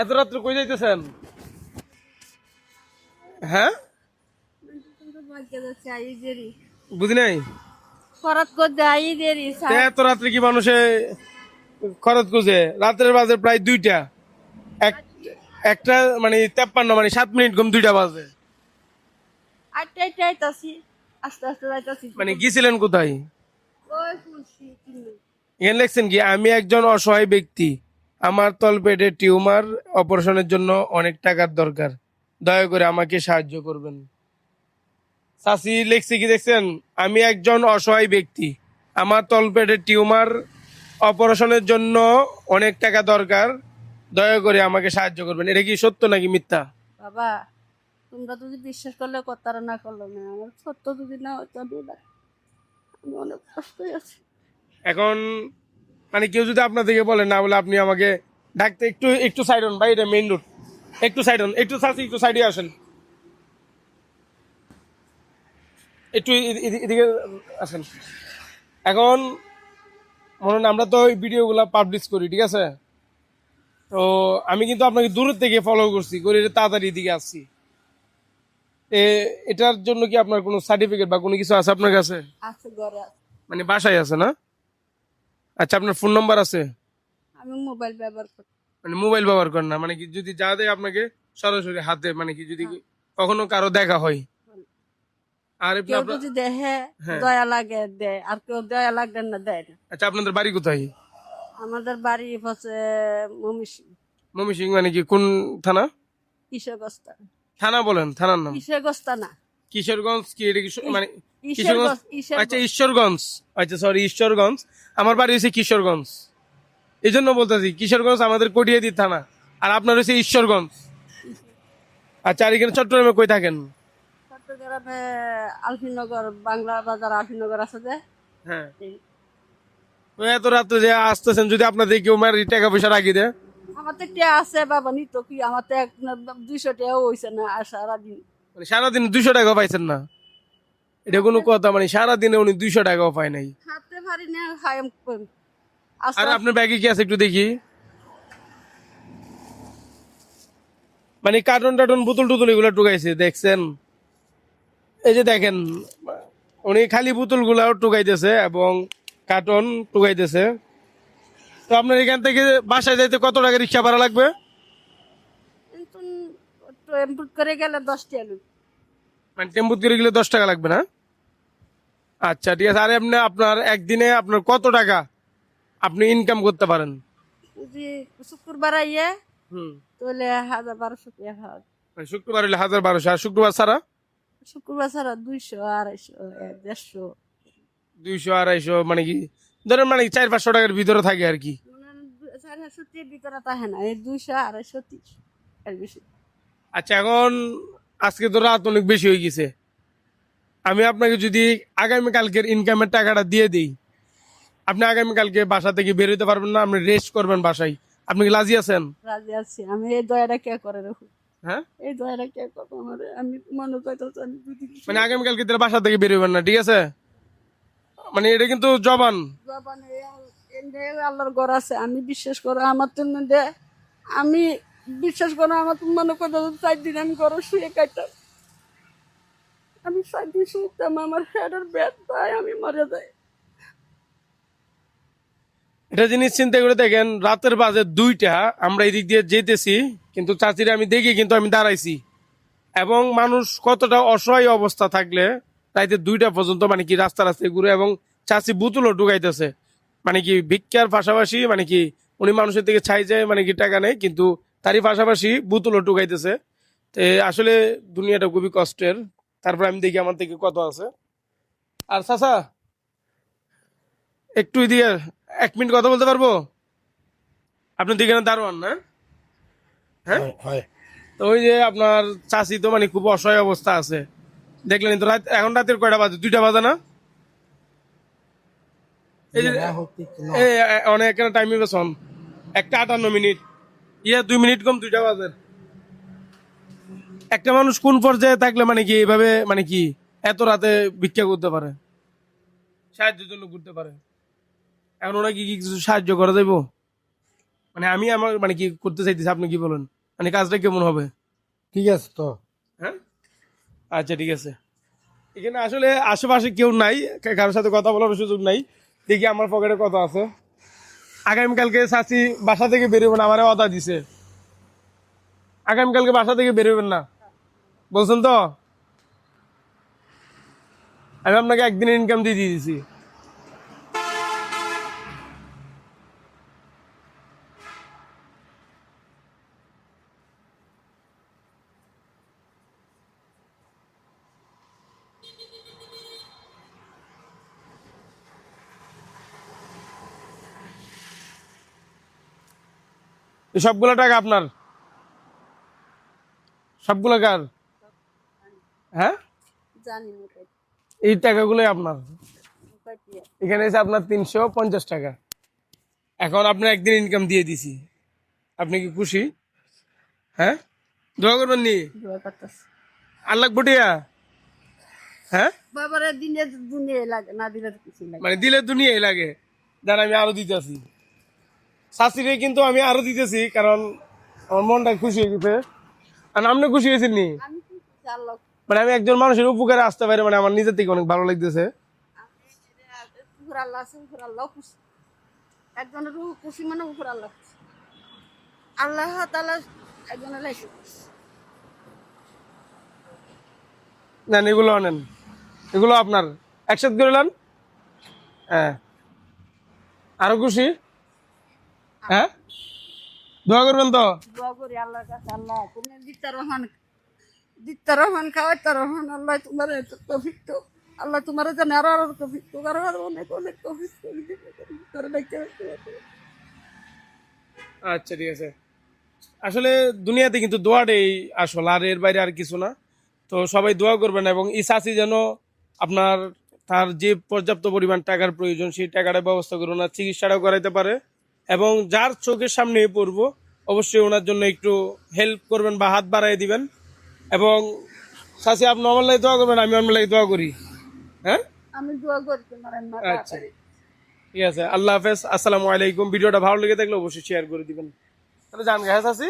এত রাত্রে কই যাইতেছেন? হ্যাঁ? বুঝি নাই? খরচ করতে আই দেরি এত রাত্রে কি মানুষে খরচ করছে? রাত্রের বাজে প্রায় দুইটা। এক একটা মানে তেপ্পান্ন মানে সাত মিনিট কম দুইটা বাজে। আস্তে আস্তে মানে গেছিলেন কোথায় এখানে লিখছেন কি? আমি একজন অসহায় ব্যক্তি। আমার তলপেটে টিউমার অপারেশনের জন্য অনেক টাকার দরকার। দয়া করে আমাকে সাহায্য করবেন। চাষি লিখছে কি দেখছেন? আমি একজন অসহায় ব্যক্তি। আমার তলপেটে টিউমার অপারেশনের জন্য অনেক টাকা দরকার। দয়া করে আমাকে সাহায্য করবেন। এটা কি সত্য নাকি মিথ্যা? বাবা তোমরা যদি বিশ্বাস করলে কথাটা না করলে না। আমার সত্য যদি না হতো আমি না- আমি অনেক কষ্ট আছি। এখন মানে কেউ যদি আপনাদেরকে বলে না বলে আপনি আমাকে ডাকতে একটু একটু সাইড হন ভাই এটা মেইন রোড একটু সাইড হন একটু চাষি একটু সাইডে আসেন। একটু এদি- এদি- এদিকে আসেন। এখন মনে আমরা তো এই ভিডিওগুলো পাবলিশ করি ঠিক আছে? তো আমি কিন্তু আপনাকে দূরের থেকে ফলো করছি করে এটা তাড়াতাড়ি এদিকে আসছি। এ এটার জন্য কি আপনার কোনো সার্টিফিকেট বা কোনো কিছু আছে আপনার কাছে। মানে বাসায় আছে না? আচ্ছা আপনার ফোন নাম্বার আছে? আমি মোবাইল ব্যবহার করি মানে মোবাইল ব্যবহার করেন না মানে কি যদি যা দেয় আপনাকে সরাসরি হাতে মানে কি যদি কখনো কারও দেখা হয়? আর কেউ যদি দেখে হ্যাঁ। দয়া লাগে দেয় আর কেউ দয়া লাগলে না দেয় না। আচ্ছা আপনাদের বাড়ি কোথায়? আমাদের বাড়ি হচ্ছে মমিষ মমি সিং মানে কি কোন থানা? কিশোরগস্তা থানা বলেন থানার নাম। কিশোরগস্তা না। কিশোরগঞ্জ কি এটা কি মানে কিশোরগঞ্জ আচ্ছা ঈশ্বরগঞ্জ আচ্ছা সরি ঈশ্বরগঞ্জ আমার বাড়ি হচ্ছে কিশোরগঞ্জ। এই জন্য বলতেছি কিশোরগঞ্জ আমাদের কটিয়াদি থানা। আর আপনার হচ্ছে ঈশ্বরগঞ্জ। আচ্ছা আর এখানে চট্টগ্রামে কই থাকেন? চট্টগ্রামে আলফিনগর বাংলা বাজার আলফিনগর আছে যে। হ্যাঁ। এত রাত্রে যে আসতেছেন যদি আপনাদের কেউ মারি টাকা পয়সা রাখি দেয়। আমার তো টিয়া আছে বাবা নিত কি? আমার তো এক দুইশো টাকাও হয়েছে না আর সারাদিন। সারাদিন দুইশো টাকা পাইছেন না। এটা কোনো কথা মানে সারাদিনে উনি দুইশো টাকাও পায় নাই। হাতে পারি না আর আপনার ব্যাগে কি আছে একটু দেখি? মানে কার্টন টার্টন বোতল টুতল এগুলো টুকাইছে দেখছেন? এই যে দেখেন উনি খালি বোতল গুলাও টুকাইতেছে এবং কার্টন টুকাইতেছে। তো আপনার এখান থেকে বাসায় যাইতে কত টাকা রিক্সা ভাড়া লাগবে? করে গেলে দশ টাকা। মানে টেম্পু করে গেলে দশ টাকা লাগবে না? আচ্ছা ঠিক আছে। আর এমনি আপনার একদিনে আপনার কত টাকা আপনি ইনকাম করতে পারেন? শুক্রবার আইয়ে হুম। তাহলে হাজার বারোশো টাকা মানে শুক্রবার হলে হাজার বারোশো। আর শুক্রবার ছাড়া? শুক্রবার ছাড়া দুইশো আড়াইশো দেড়শো। দুইশো আড়াইশো মানে কি? ধরেন মানে চার পাঁচশো টাকার ভিতরে থাকে আর কি? মানে ভিতরে থাকে না এই দুইশো আড়াইশো তিনশো বেশি। আচ্ছা এখন আজকে তো রাত অনেক বেশি হয়ে গেছে। আমি আপনাকে যদি আগামীকালকের ইনকামের টাকাটা দিয়ে দিই আপনি আগামীকালকে বাসা থেকে বেরোতে পারবেন না আপনি রেস্ট করবেন বাসায়। আপনি কি লাজি আছেন? রাজি আছি। আমি এই দয়াটা কে করে রাখো হ্যাঁ? এই দয়াটা কে করব আমার? আমি মনে করতে আমি যদি মানে আগামীকালকে তাহলে বাসা থেকে বেরোবেন না ঠিক আছে? মানে এটা কিন্তু জবান। জবানে এই- এই আল্লাহর ঘর আছে আমি বিশ্বাস করো আমার তো আমি বিশ্বাস করো আমার তো মনে করতে চার দিন আমি ঘরে শুয়ে কাটতাম আমি চার দিন শুতাম আমার হেডের ব্যাট পায় আমি মরে যাই। এটা জিনিস চিন্তা করে দেখেন, রাতের বাজে দুইটা, আমরা এদিক দিয়ে যেতেছি, কিন্তু চাচিরে আমি দেখি, কিন্তু আমি দাঁড়াইছি। এবং মানুষ কতটা অসহায় অবস্থা থাকলে, রাইতে দুইটা পর্যন্ত মানে কি রাস্তা রাস্তায় ঘুরে এবং চাচি বুতুলও ঢুকাইতেছে। মানে কি ভিক্ষার পাশাপাশি মানে কি উনি মানুষের থেকে ছাই যায় মানে কি টাকা নেই কিন্তু তারই পাশাপাশি বুতুলও ঢুকাইতেছে। তো আসলে দুনিয়াটা খুবই কষ্টের। তারপর আমি দেখি আমার থেকে কত আছে। আর চাচা একটু দিয়ে এক মিনিট কথা বলতে পারব? আপনি দিকে দারোয়ান না হ্যাঁ? তো ওই যে আপনার চাষি তো মানে খুব অসহায় অবস্থা আছে। দেখলেন তো রাত এখন রাতের কয়টা বাজে? দুইটা বাজে না? এই যে অনেক টাইম একটা আটান্ন মিনিট। ইয়া দুই মিনিট কম দুইটা বাজে। একটা মানুষ কোন পর্যায়ে থাকলে মানে কি এইভাবে মানে কি এত রাতে ভিক্ষা করতে পারে? সাহায্যের জন্য করতে পারে। এখন ওরা কি কিছু সাহায্য করা যাইব? মানে আমি আমার মানে কি করতে চাইতেছি আপনি কি বলেন? মানে কাজটা কেমন হবে? ঠিক আছে তো। হ্যাঁ? আচ্ছা ঠিক আছে। এখানে আসলে আশেপাশে কেউ নাই কারোর সাথে কথা বলার সুযোগ নাই। দেখি আমার পকেটে কত আছে। আগামীকালকে চাচি বাসা থেকে বেরোবেন আমারে অদা দিছে। আগামীকালকে বাসা থেকে বেরোবেন না। বলছেন তো? আমি আপনাকে একদিনের ইনকাম দিয়ে দিয়ে দিছি। সবগুলো টাকা আপনার? সবগুলো কার? হ্যাঁ? জানি এই টাকাগুলোই আপনার। এখানে এসে আপনার তিনশো পঞ্চাশ টাকা। এখন আপনার একদিন ইনকাম দিয়ে দিছি। আপনি কি খুশি? হ্যাঁ? দোয়া করবেন নি? আল্লাহ বটিয়া? হ্যাঁ? বাবারে দিনে দুনিয়া লাগে না দিলে কিছু লাগে। মানে দিলে দুনিয়াই লাগে। দেন আমি আরও দিতেছি। শাশুড়ি কিন্তু আমি আরও দিতেছি কারণ আমার মনটা খুশি হয়ে গেছে। আর আপনি খুশি হয়েছেন নি? আমি কি আল্লাহ মানে আমি একজন মানুষের উপকারে আসতে পারি মানে আমার নিজের থেকে অনেক ভালো লাগতেছে। একজনের খুশি মানে উপর আল্লাহ আল্লাহ তালা একজনের লাইসে নেন এগুলো আনেন এগুলো আপনার। একসাথে করে নেন। হ্যাঁ। আরও খুশি? হ্যাঁ? দোয়া করবেন তো? দোয়া করি আল্লাহর কাছে আল্লাহ তুমি দিত্তা রহমান খাওয়াইতা রহমান আল্লাহ তোমার এত তফিক তো আল্লাহ তোমার জানে আরও আরও তফিক তো আরও আরও অনেক অনেক তফিক করে দিবে দেখতে আচ্ছা ঠিক আছে। আসলে দুনিয়াতে কিন্তু দোয়াটাই আসল, আর এর বাইরে আর কিছু না। তো সবাই দোয়া করবেন এবং চাষি যেন আপনার, তার যে পর্যাপ্ত পরিমাণ টাকার প্রয়োজন, সেই টাকাটা ব্যবস্থা করে ওনার চিকিৎসাটাও করাইতে পারে। এবং যার চোখের সামনে পড়ব, অবশ্যই ওনার জন্য একটু হেল্প করবেন বা হাত বাড়াই দিবেন। এবং চাষি আপনি আমার লাগে দোয়া করবেন আমি আমার লাগে দোয়া করি। হ্যাঁ? আমি দোয়া করতে আচ্ছা। ঠিক আছে আল্লাহ হাফেজ আসসালামু আলাইকুম। ভিডিওটা ভালো লেগে থাকলে অবশ্যই শেয়ার করে দিবেন। তাহলে জান হ্যাঁ চাষি